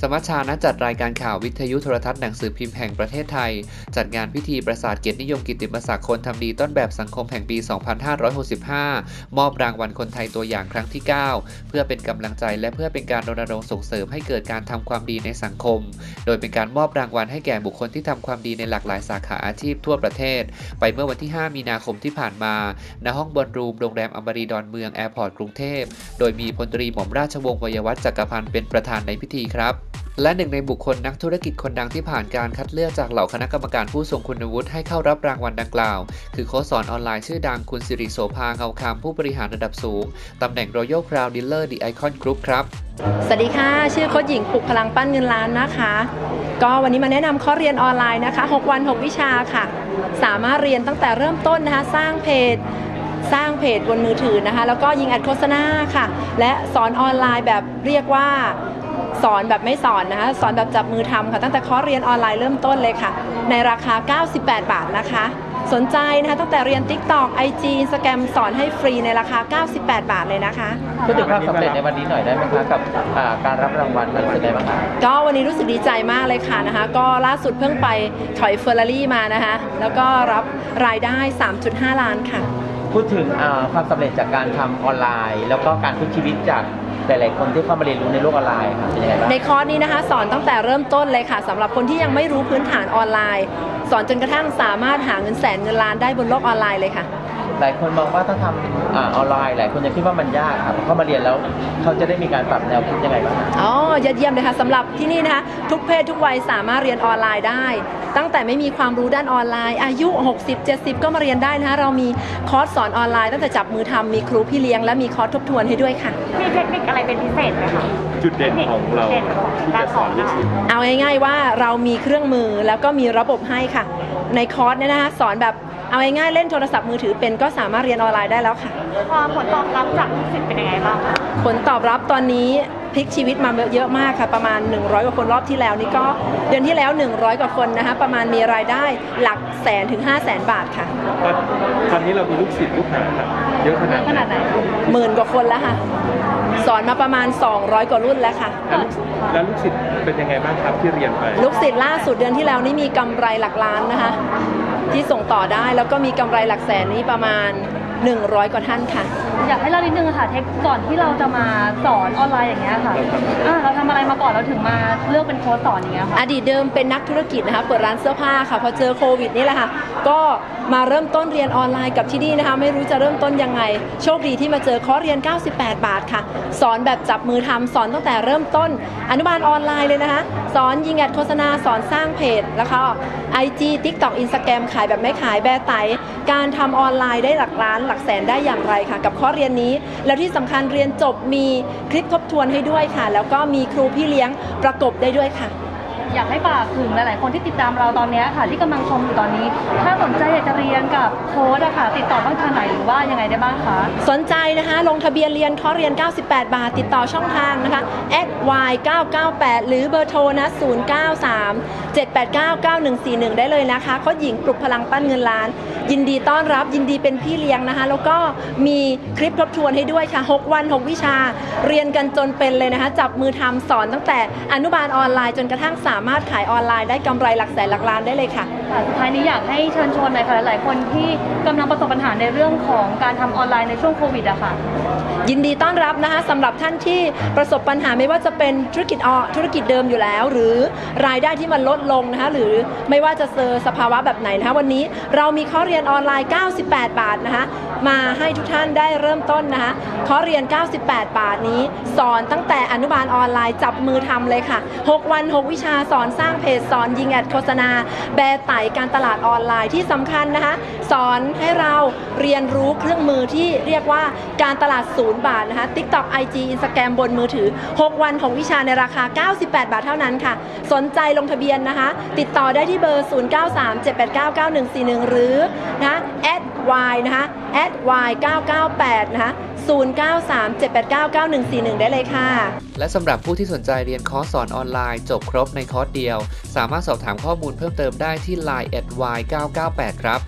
สมัชชานัดจัดรายการข่าววิทยุโทรทัศน์หนังสือพิมพ์แห่งประเทศไทย จัดงานพิธีประสาทเกียรตินิยมกิตติมศักดิ์คนทำดีต้นแบบสังคมแห่งปี 2565 มอบรางวัลคนไทยตัวอย่างครั้งที่ 9 เพื่อเป็นกำลังใจและเพื่อเป็นการรณรงค์ส่งเสริมให้เกิดการทำความดีในสังคม โดยเป็นการมอบรางวัลให้แก่บุคคลที่ทำความดีในหลากหลายสาขาอาชีพทั่วประเทศ ไปเมื่อวันที่ 5 มีนาคมที่ผ่านมาณห้องบอลรูมโรงแรมอมรีดอนเมืองแอร์พอร์ตกรุงเทพโดยมีพลตรีหม่อมราชวงศ์วยวัฒน์จักรพันธ์เป็นประธานในพิธีครับ และหนึ่งในบุคคลนักธุรกิจคนดังที่ผ่านการคัดเลือกจากเหล่าคณะกรรมการผู้ทรงคุณวุฒิให้เข้ารับรางวัลดังกล่าว คือโค้ชสอนออนไลน์ชื่อดังคุณสิริโสภาเงาคำผู้บริหารระดับสูง ตำแหน่ง Royal Crown Dealer The Icon Group ครับ สวัสดีค่ะ ชื่อโค้ชหญิงปลุกพลังปั้นเงินล้านนะคะ ก็วันนี้มาแนะนำข้อเรียนออนไลน์นะคะ 6 วัน 6 วิชาค่ะ สามารถเรียนตั้งแต่เริ่มต้นนะคะ สร้างเพจสร้างเพจบนมือถือนะคะ แล้วก็ยิงแอดโฆษณาค่ะ และสอนออนไลน์แบบเรียกว่า สอนแบบไม่สอนนะคะสอนแบบจับมือทำค่ะตั้งแต่คอร์สเรียนออนไลน์เริ่มต้นเลยค่ะ ในราคา 98 บาทนะคะ สนใจนะคะตั้งแต่เรียน TikTok IG Instagram สอนให้ฟรีในราคา 98 บาทเลยนะคะ พูดถึงความสำเร็จในวันนี้หน่อยได้ไหมคะกับอ่าการรับรางวัลมันรู้สึกไงบ้างคะ ก็วันนี้รู้สึกดีใจมากเลยค่ะนะคะ ก็ล่าสุดเพิ่งไปถอยเฟอร์รารี่มานะคะ แล้วก็รับรายได้ 3.5 ล้านค่ะ พูดถึงอ่าความสำเร็จจากการทำออนไลน์ แล้วก็การพลิกชีวิตจาก หลาย ๆ คนที่เข้ามาเรียนรู้ในโลกออนไลน์ค่ะเป็นยังไงบ้างในคอร์สนี้นะคะสอนตั้งแต่เริ่มต้นเลยค่ะสำหรับคนที่ยังไม่รู้พื้นฐานออนไลน์ สอนจนกระทั่งสามารถหาเงินแสนเงินล้านได้บนโลกออนไลน์เลยค่ะ หลายคนมองว่าถ้าทำอาออนไลน์หลายคนจะคิดว่ามันยากครับเข้ามาเรียนแล้วเขาจะได้มีการปรับแนวคิดยังไงบ้างคะอ๋อยอดเยี่ยมเลยค่ะสำหรับที่นี่นะคะทุกเพศทุกวัยสามารถเรียนออนไลน์ได้ ตั้งแต่ไม่มีความรู้ด้านออนไลน์ อายุ 60 70 ก็มาเรียนได้นะคะเรามีคอร์สสอนออนไลน์ตั้งแต่จับมือทำมีครูพี่เลี้ยงและมีคอร์สทบทวนให้ด้วยค่ะ มีเทคนิคอะไรเป็นพิเศษไหมคะ จุดเด่นของเราเด่นของที่การจะสสออนนนะคะเอาง่ายๆว่าเรามีเครื่องมือแล้วก็มีระบบให้ค่ะ ในคอร์สเนี่ยนะคะสอนแบบ เอาง่ายๆเล่นโทรศัพท์มือถือเป็นก็สามารถเรียนออนไลน์ได้แล้วค่ะพอผลตอบรับจากลูกศิษย์เป็นยังไงบ้างคะผลตอบรับตอนนี้พลิกชีวิตมาเยอะมากค่ะประมาณ 100 กว่าคนรอบที่แล้วนี่ก็เดือนที่แล้ว 100 กว่าคนนะคะประมาณมีรายได้หลักแสนถึง 5 0 0แสนบาทค่ะ ตอนนี้เรามีลูกศิษย์ลูกหาครับเยอะขนาดขนาดไหนคะหมื่นกว่าคนแล้วค่ะ สอนมาประมาณ 200 กว่ารุ่นแล้วค่ะ แล้วลูกแล้วลูกศิษย์เป็นยังไงบ้างครับที่เรียนไป ลูกศิษย์ล่าสุดเดือนที่แล้วนี่มีกำไรหลักล้านนะคะ ที่ส่งต่อได้แล้วก็มีกำไรหลักแสนนี่ประมาณ 100 กว่าท่านค่ะ อยากให้เรานิดนึงค่ะเทคก่อนที่เราจะมาสอนออนไลน์อย่างเงี้ยค่ะเราทำอะไรอ่าเราทำอะไรมาก่อนเราถึงมาเลือกเป็นโค้ชสอนอย่างเงี้ยค่ะอดีตเดิมเป็นนักธุรกิจนะคะเปิดร้านเสื้อผ้าค่ะพอเจอโควิดนี่แหละค่ะก็ มาเริ่มต้นเรียนออนไลน์กับที่นี่นะคะ ไม่รู้จะเริ่มต้นยังไง โชคดีที่มาเจอคอร์สเรียน 98 บาทค่ะ สอนแบบจับมือทำสอนตั้งแต่เริ่มต้น อนุบาลออนไลน์เลยนะคะ สอนยิงแอดโฆษณาสอนสร้างเพจแล้วก็ IG TikTok Instagram ขายแบบไม่ขายแบร์ไตการทำออนไลน์ได้หลักล้านหลักแสนได้อย่างไรค่ะ กับข้อเรียนนี้ แล้วที่สำคัญเรียนจบมีคลิปทบทวนให้ด้วยค่ะ แล้วก็มีครูพี่เลี้ยงประกบได้ด้วยค่ะ อยากให้ฝากถึงหลาย ๆ คนที่ติดตามเราตอนนี้ค่ะ ที่กำลังชมอยู่ตอนนี้ ถ้าสนใจอยากจะเรียนกับโค้ชอะค่ะ ติดต่อต้องทางไหนหรือว่ายังไงได้บ้างคะ สนใจนะคะ ลงทะเบียนเรียนคอร์สเรียน 98 บาท ติดต่อช่องทางนะคะ y 998หรือเบอร์โทรนะ093 789 9141 ได้เลยนะคะโค้ชหญิงปลุกพลังปั้นเงินล้าน ยินดีต้อนรับยินดีเป็นพี่เลี้ยงนะคะ แล้วก็มีคลิปทบทวนให้ด้วยค่ะ 6 วัน 6 วิชา เรียนกันจนเป็นเลยนะคะ จับมือทำสอนตั้งแต่อนุบาลออนไลน์จนกระทั่งสามารถขายออนไลน์ได้กำไรหลักแสนหลักล้านได้เลยค่ะ ค่ะสุดท้ายนี้อยากให้เชิญชวนหน่อยค่ะหลาย ๆ คนที่กำลังประสบปัญหาในเรื่องของการทำออนไลน์ในช่วงโควิดอะค่ะ ยินดีต้อนรับนะคะสำหรับท่านที่ประสบปัญหาไม่ว่าจะเป็นธุรกิจอธุรกิจเดิมอยู่แล้ว หรือรายได้ที่มันลดลงนะคะหรือไม่ว่าจะเจอสภาวะแบบไหนนะคะวันนี้เรามีข้อเรียนออนไลน์ 98 บาทนะคะมาให้ทุกท่านได้เริ่มต้นนะคะข้อเรียน 98 บาทนี้ สอนตั้งแต่อนุบาลออนไลน์จับมือทำเลยค่ะ 6 วัน 6 วิชาสอนสร้างเพจสอนยิงแอดโฆษณา แบร์ไต่การตลาดออนไลน์ที่สำคัญนะคะ สอนให้เราเรียนรู้เครื่องมือที่เรียกว่าการตลาดศูนย์บาทนะคะ TikTok IG Instagram บนมือถือ 6 วันของวิชาในราคา 98 บาทเท่านั้นค่ะ สนใจลงทะเบียนนะคะ ติดต่อได้ที่เบอร์ 0937899141 หรือนะ y นะคะ y 998นะคะ0937899141 ได้เลยค่ะ และสำหรับผู้ที่สนใจเรียนคอร์สสอนออนไลน์ จบครบในคอร์สเดียว สามารถสอบถามข้อมูลเพิ่มเติมได้ที่ line at y 998ครับ